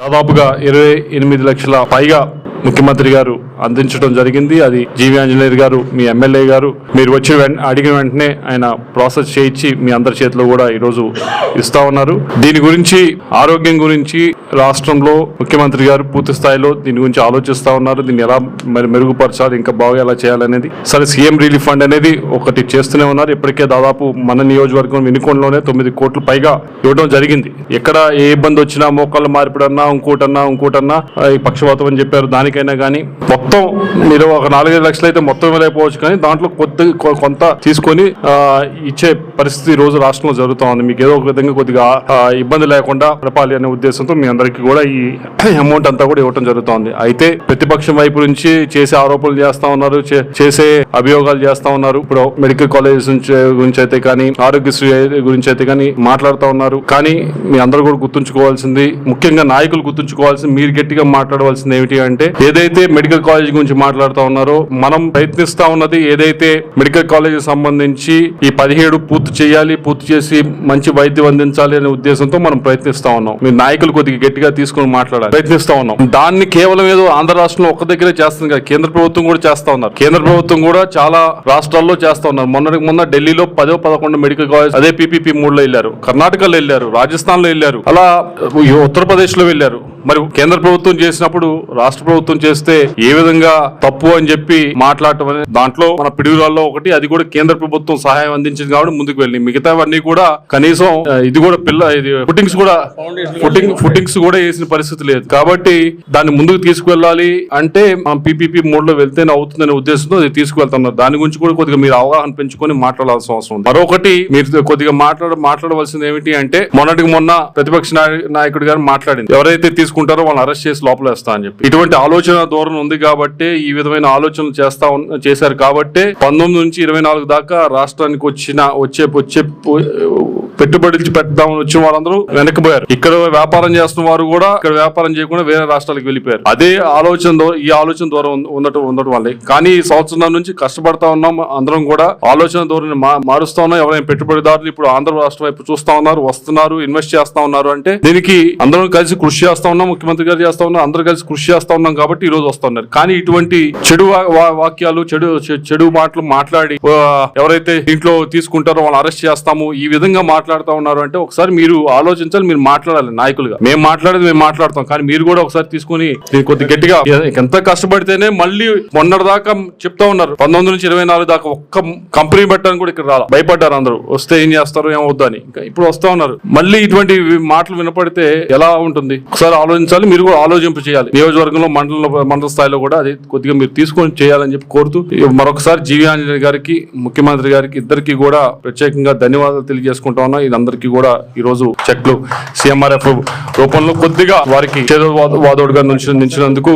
దాదాపుగా ఇరవై ఎనిమిది లక్షల పైగా ముఖ్యమంత్రి గారు అందించడం జరిగింది. అది జీవి ఆంజనేయర్ గారు మీ ఎమ్మెల్యే గారు మీరు వచ్చి అడిగిన వెంటనే ఆయన ప్రాసెస్ చేయించి మీ అందరి చేతిలో కూడా ఈరోజు ఇస్తా ఉన్నారు. దీని గురించి ఆరోగ్యం గురించి రాష్ట్రంలో ముఖ్యమంత్రి గారు పూర్తి స్థాయిలో దీని గురించి ఆలోచిస్తా ఉన్నారు. దీన్ని ఎలా మరి మెరుగుపరచాలి ఇంకా బాగా ఎలా చేయాలనేది. సరే సీఎం రిలీఫ్ ఫండ్ అనేది ఒకటి చేస్తూనే ఉన్నారు. ఇప్పటికే దాదాపు మన నియోజకవర్గం వినుకొండలోనే తొమ్మిది కోట్లు పైగా ఇవ్వడం జరిగింది. ఎక్కడ ఏ ఇబ్బంది వచ్చినా మోకాళ్ళ మార్పిడన్నా ఇంకోటన్నా ఇంకోటన్నా ఈ పక్షవాతం అని చెప్పారు. దానికైనా కానీ మొత్తం మీరు ఒక నాలుగైదు లక్షలు అయితే మొత్తం ఇవ్వలేకపోవచ్చు కానీ దాంట్లో కొద్ది కొంత తీసుకొని ఇచ్చే పరిస్థితి ఈ రోజు రాష్ట్రంలో జరుగుతా ఉంది. మీకు ఏదో ఒక విధంగా కొద్దిగా ఇబ్బంది లేకుండా గడపాలి అనే ఉద్దేశంతో మీ అందరికీ కూడా ఈ అమౌంట్ అంతా కూడా ఇవ్వడం జరుగుతోంది అయితే ప్రతిపక్షం వైపు నుంచి చేసే ఆరోపణలు చేస్తా ఉన్నారు చే- చేసే అభియోగాలు చేస్తా ఉన్నారు. ఇప్పుడు మెడికల్ కాలేజెస్ గురించి అయితే కానీ ఆరోగ్యశ్రీ గురించి అయితే కానీ మాట్లాడుతూ ఉన్నారు. కానీ మీ అందరూ కూడా గుర్తుంచుకోవాల్సింది ముఖ్యంగా నాయకులు గుర్తుంచుకోవాల్సింది మీరు గట్టిగా మాట్లాడవలసింది ఏమిటి అంటే ఏదైతే మెడికల్ కాలేజ్ గురించి మాట్లాడుతూ ఉన్నారో మనం ప్రయత్నిస్తా ఉన్నది ఏదైతే మెడికల్ కాలేజ్ సంబంధించి ఈ పదిహేడు పూర్తి చేయాలి పూర్తి చేసి మంచి వైద్యం అందించాలి అనే ఉద్దేశంతో మనం ప్రయత్నిస్తా ఉన్నాం. మీ నాయకులు కొద్దిగా గట్టిగా తీసుకొని మాట్లాడాలి. ప్రయత్నిస్తా ఉన్నాం. దాన్ని కేవలం ఏదో ఆంధ్ర రాష్ట్రంలో ఒక్క దగ్గరే చేస్తుంది కదా కేంద్ర ప్రభుత్వం కూడా చేస్తా ఉన్నారు. కేంద్ర ప్రభుత్వం కూడా చాలా రాష్ట్రాల్లో చేస్తా ఉన్నారు. మొన్నటికి మొన్న ఢిల్లీలో పదో పదకొండు మెడికల్ కాలేజ్ అదే పీపీపీ మూడు లో వెళ్ళారు. కర్ణాటకలో వెళ్ళారు రాజస్థాన్లో వెళ్ళారు. అలా ఉత్తరప్రదేశ్లో వెళ్ళారు. మరి కేంద్ర ప్రభుత్వం చేసినప్పుడు రాష్ట్ర ప్రభుత్వం చేస్తే ఏ విధంగా తప్పు అని చెప్పి మాట్లాడటం అనేది దాంట్లో మన పిడుగురాల్లో ఒకటి అది కూడా కేంద్ర ప్రభుత్వం సహాయం అందించింది కాబట్టి ముందుకు వెళ్ళి మిగతావన్నీ కూడా కనీసం ఇది కూడా పిల్ల ఇది ఫుటింగ్స్ కూడా ఫుటింగ్ ఫుటింగ్స్ కూడా వేసిన పరిస్థితి లేదు. కాబట్టి దాన్ని ముందుకు తీసుకువెళ్ళాలి అంటే మనం పీపీపీ మోడ్లో వెళ్తేనే అవుతుందనే ఉద్దేశంతో అది తీసుకువెళ్తున్నారు. దాని గురించి కూడా కొద్దిగా మీరు అవగాహన పెంచుకొని మాట్లాడాల్సిన అవసరం ఉంది. మరొకటి మీరు కొద్దిగా మాట్లాడ మాట్లాడవలసింది ఏమిటి అంటే మొన్నటికి మొన్న ప్రతిపక్ష నాయ- నాయకుడు గారు మాట్లాడింది. ఎవరైతే తీసుకుంటారో వాళ్ళని అరెస్ట్ చేసి లోపల వేస్తా అని చెప్పి. ఇటువంటి ఆలోచన ధోరణి ఉంది కాబట్టి ఈ విధమైన ఆలోచనలు చేస్తా చేశారు కాబట్టి పంతొమ్మిది నుంచి ఇరవై నాలుగు దాకా రాష్ట్రానికి వచ్చిన వచ్చే వచ్చే పెట్టుబడి పెట్టదామని వచ్చిన వాళ్ళందరూ వెనక్కిపోయారు. ఇక్కడ వ్యాపారం చేస్తున్న వారు కూడా ఇక్కడ వ్యాపారం చేయకుండా వేరే రాష్ట్రాలకు వెళ్ళిపోయారు. అదే ఆలోచన ఈ ఆలోచన దూరం ఉండటం ఉండటం వల్లే. కానీ ఈ సంవత్సరం నుంచి కష్టపడతా ఉన్నాం అందరం కూడా. ఆలోచన ధోరణి మారుస్తా ఉన్నాం. ఎవరైనా పెట్టుబడిదారులు ఇప్పుడు ఆంధ్ర రాష్ట్రం వైపు చూస్తా ఉన్నారు వస్తున్నారు ఇన్వెస్ట్ చేస్తా ఉన్నారు అంటే దీనికి అందరం కలిసి కృషి చేస్తా ఉన్నాం ముఖ్యమంత్రి గారు చేస్తా ఉన్నాం అందరూ కలిసి కృషి చేస్తా ఉన్నాం కాబట్టి ఈ రోజు వస్తా ఉన్నారు. కానీ ఇటువంటి చెడు వా- వా- వాక్యాలు చెడు చెడు మాటలు మాట్లాడి ఎవరైతే దీంట్లో తీసుకుంటారో వాళ్ళని అరెస్ట్ చేస్తాము. ఈ విధంగా మాట్లాడుతూ ఉన్నారు అంటే ఒకసారి మీరు ఆలోచించాలి మీరు మాట్లాడాలి నాయకులుగా. మేము మాట్లాడేది మేము మాట్లాడతాం కానీ మీరు కూడా ఒకసారి తీసుకొని కొద్ది గట్టిగా ఎంత కష్టపడితేనే మళ్ళీ మొన్నటిదాకా చెప్తా ఉన్నారు. పంతొమ్మిది నుంచి ఇరవై నాలుగు దాకా ఒక్క కంపెనీ పెట్టడానికి కూడా ఇక్కడ రాలా. భయపడ్డారు అందరూ. వస్తే ఏం చేస్తారు ఏమవుద్దు అని. ఇంకా ఇప్పుడు వస్తా ఉన్నారు. మళ్ళీ ఇటువంటి మాటలు వినపడితే ఎలా ఉంటుంది? ఒకసారి ఆలోచించాలి మీరు కూడా ఆలోచింపు చేయాలి. నియోజకవర్గంలో మండలంలో మండల స్థాయిలో కూడా అది కొద్దిగా మీరు తీసుకొని చేయాలని చెప్పి కోరుతూ మరొకసారి జీవి ఆంజనేయ గారికి ముఖ్యమంత్రి గారికి ఇద్దరికి కూడా ప్రత్యేకంగా ధన్యవాదాలు తెలియజేసుకుంటా ఉన్నా. ఇదందరికీ కూడా ఈ రోజు చెక్లు సిఎంఆర్ఎఫ్ రూపంలో కొద్దిగా వారికి వాదోడుగా నుంచి నిలిచినందుకు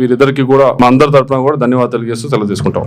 వీరిద్దరికి కూడా మా అందరి తరపున కూడా ధన్యవాదాలు చేస్తూ తెలియజేసుకుంటాం తీసుకుంటాం.